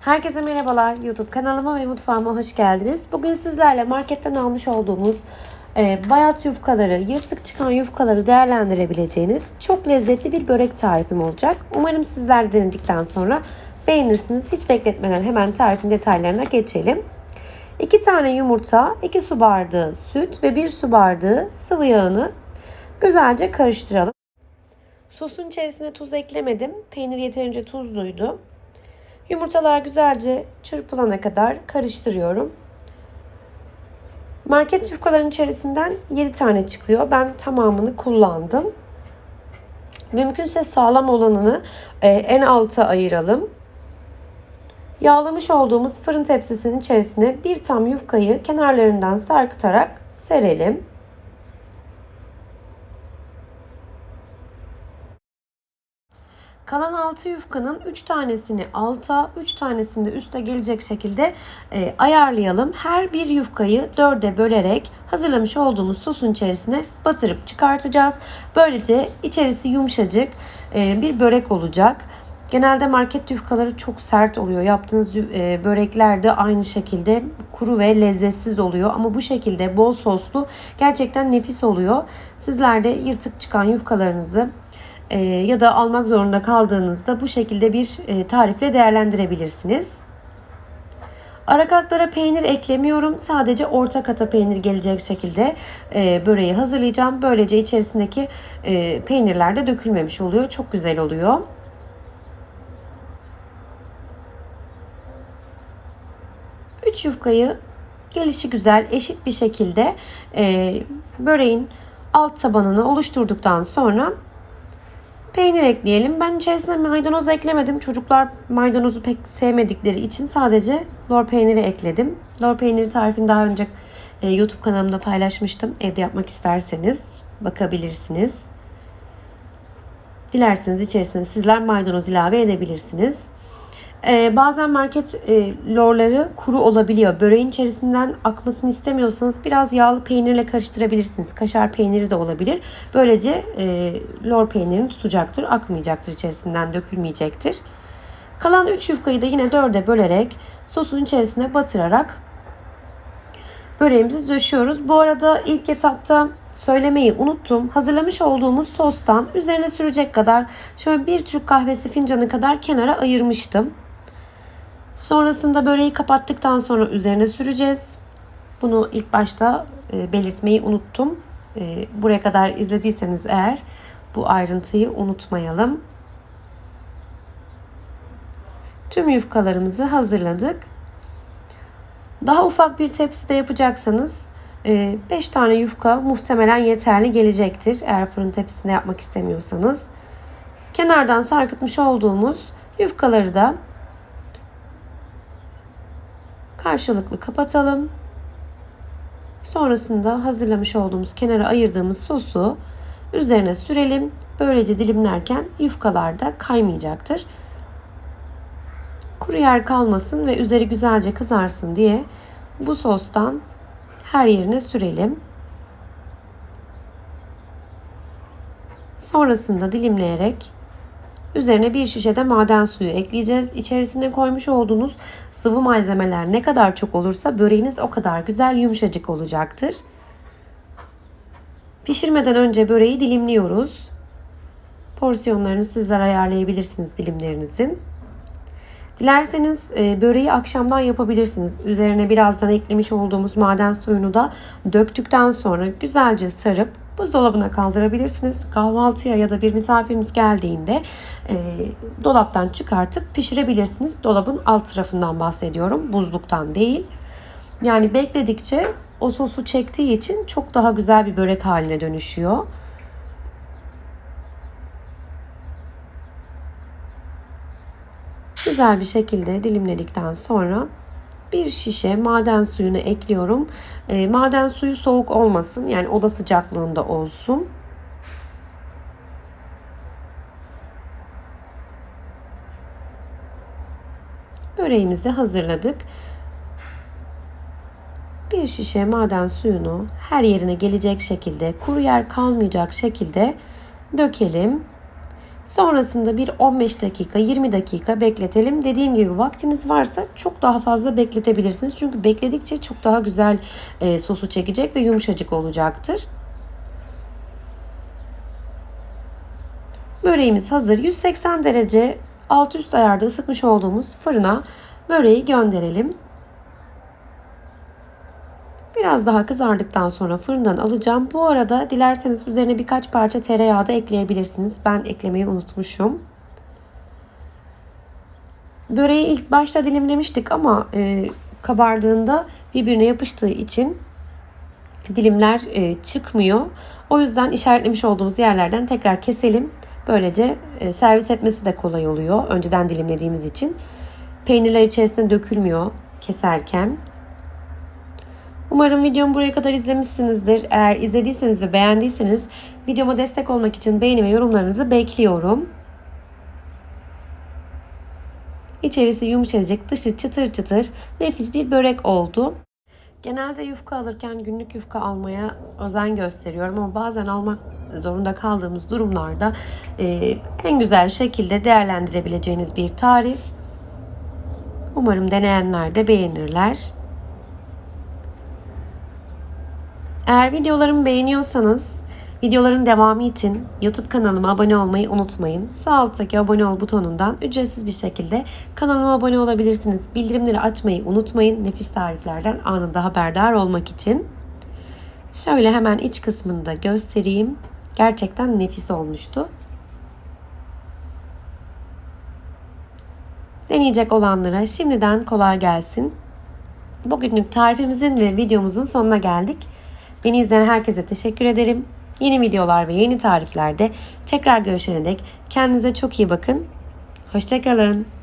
Herkese merhabalar. YouTube kanalıma ve mutfağıma hoş geldiniz. Bugün sizlerle marketten almış olduğumuz e, bayat yufkaları, yırtık çıkan yufkaları değerlendirebileceğiniz çok lezzetli bir börek tarifim olacak. Umarım sizler de denedikten sonra beğenirsiniz. Hiç bekletmeden hemen tarifin detaylarına geçelim. 2 tane yumurta, 2 su bardağı süt ve 1 su bardağı sıvı yağını güzelce karıştıralım. Sosun içerisine tuz eklemedim. Peynir yeterince tuzluydu. Yumurtalar güzelce çırpılana kadar karıştırıyorum. Market yufkaların içerisinden 7 tane çıkıyor. Ben tamamını kullandım. Mümkünse sağlam olanını e, en alta ayıralım. Yağlamış olduğumuz fırın tepsisinin içerisine bir tam yufkayı kenarlarından sarkıtarak serelim. Kalan 6 yufkanın 3 tanesini alta, 3 tanesini de üste gelecek şekilde e, ayarlayalım. Her bir yufkayı 4'e bölerek hazırlamış olduğumuz sosun içerisine batırıp çıkartacağız. Böylece içerisi yumuşacık e, bir börek olacak. Genelde market yufkaları çok sert oluyor. Yaptığınız e, börekler de aynı şekilde kuru ve lezzetsiz oluyor. Ama bu şekilde bol soslu gerçekten nefis oluyor. Sizler de yırtık çıkan yufkalarınızı e, ya da almak zorunda kaldığınızda bu şekilde bir e, tarifle değerlendirebilirsiniz. Ara katlara peynir eklemiyorum. Sadece orta kata peynir gelecek şekilde e, böreği hazırlayacağım. Böylece içerisindeki e, peynirler de dökülmemiş oluyor. Çok güzel oluyor. Üç yufkayı gelişi güzel eşit bir şekilde e, böreğin alt tabanını oluşturduktan sonra Peynir ekleyelim. Ben içerisine maydanoz eklemedim. Çocuklar maydanozu pek sevmedikleri için sadece lor peyniri ekledim. Lor peyniri tarifini daha önce e, YouTube kanalımda paylaşmıştım. Evde yapmak isterseniz bakabilirsiniz. Dilerseniz içerisine sizler maydanoz ilave edebilirsiniz. Ee, bazen market e, lorları kuru olabiliyor. Böreğin içerisinden akmasını istemiyorsanız biraz yağlı peynirle karıştırabilirsiniz. Kaşar peyniri de olabilir. Böylece e, lor peynirini tutacaktır. Akmayacaktır içerisinden dökülmeyecektir. Kalan 3 yufkayı da yine 4'e bölerek sosun içerisine batırarak böreğimizi döşüyoruz. Bu arada ilk etapta söylemeyi unuttum. Hazırlamış olduğumuz sostan üzerine sürecek kadar şöyle bir Türk kahvesi fincanı kadar kenara ayırmıştım. Sonrasında böreği kapattıktan sonra üzerine süreceğiz. Bunu ilk başta e, belirtmeyi unuttum. E, buraya kadar izlediyseniz eğer bu ayrıntıyı unutmayalım. Tüm yufkalarımızı hazırladık. Daha ufak bir tepside yapacaksanız 5 tane yufka muhtemelen yeterli gelecektir. Eğer fırın tepsisinde yapmak istemiyorsanız. Kenardan sarkıtmış olduğumuz yufkaları da karşılıklı kapatalım. Sonrasında hazırlamış olduğumuz kenara ayırdığımız sosu üzerine sürelim. Böylece dilimlerken yufkalar da kaymayacaktır. Kuru yer kalmasın ve üzeri güzelce kızarsın diye bu sostan her yerine sürelim. Sonrasında dilimleyerek üzerine bir şişe de maden suyu ekleyeceğiz. İçerisine koymuş olduğunuz sıvı malzemeler ne kadar çok olursa böreğiniz o kadar güzel yumuşacık olacaktır. Pişirmeden önce böreği dilimliyoruz. Porsiyonlarını sizler ayarlayabilirsiniz dilimlerinizin. Dilerseniz e, böreği akşamdan yapabilirsiniz. Üzerine birazdan eklemiş olduğumuz maden suyunu da döktükten sonra güzelce sarıp buzdolabına kaldırabilirsiniz. Kahvaltıya ya da bir misafiriniz geldiğinde e, dolaptan çıkartıp pişirebilirsiniz. Dolabın alt tarafından bahsediyorum. Buzluktan değil. Yani bekledikçe o sosu çektiği için çok daha güzel bir börek haline dönüşüyor. Güzel bir şekilde dilimledikten sonra bir şişe maden suyunu ekliyorum. E, maden suyu soğuk olmasın. Yani oda sıcaklığında olsun. Böreğimizi hazırladık. Bir şişe maden suyunu her yerine gelecek şekilde, kuru yer kalmayacak şekilde dökelim. Sonrasında bir 15 dakika 20 dakika bekletelim. Dediğim gibi vaktiniz varsa çok daha fazla bekletebilirsiniz. Çünkü bekledikçe çok daha güzel e, sosu çekecek ve yumuşacık olacaktır. Böreğimiz hazır. 180 derece alt üst ayarda ısıtmış olduğumuz fırına böreği gönderelim. Biraz daha kızardıktan sonra fırından alacağım. Bu arada dilerseniz üzerine birkaç parça tereyağı da ekleyebilirsiniz. Ben eklemeyi unutmuşum. Böreği ilk başta dilimlemiştik ama e, kabardığında birbirine yapıştığı için dilimler e, çıkmıyor. O yüzden işaretlemiş olduğumuz yerlerden tekrar keselim. Böylece e, servis etmesi de kolay oluyor. Önceden dilimlediğimiz için. Peynirler içerisine dökülmüyor keserken. Umarım videomu buraya kadar izlemişsinizdir. Eğer izlediyseniz ve beğendiyseniz videoma destek olmak için beğeni ve yorumlarınızı bekliyorum. İçerisi yumuşacık, dışı çıtır çıtır, nefis bir börek oldu. Genelde yufka alırken günlük yufka almaya özen gösteriyorum ama bazen almak zorunda kaldığımız durumlarda e, en güzel şekilde değerlendirebileceğiniz bir tarif. Umarım deneyenler de beğenirler. Eğer videolarımı beğeniyorsanız videoların devamı için YouTube kanalıma abone olmayı unutmayın. Sağ alttaki abone ol butonundan ücretsiz bir şekilde kanalıma abone olabilirsiniz. Bildirimleri açmayı unutmayın. Nefis tariflerden anında haberdar olmak için. Şöyle hemen iç kısmını da göstereyim. Gerçekten nefis olmuştu. Deneyecek olanlara şimdiden kolay gelsin. Bugünlük tarifimizin ve videomuzun sonuna geldik. Beni izleyen herkese teşekkür ederim. Yeni videolar ve yeni tariflerde tekrar görüşene dek kendinize çok iyi bakın. Hoşçakalın.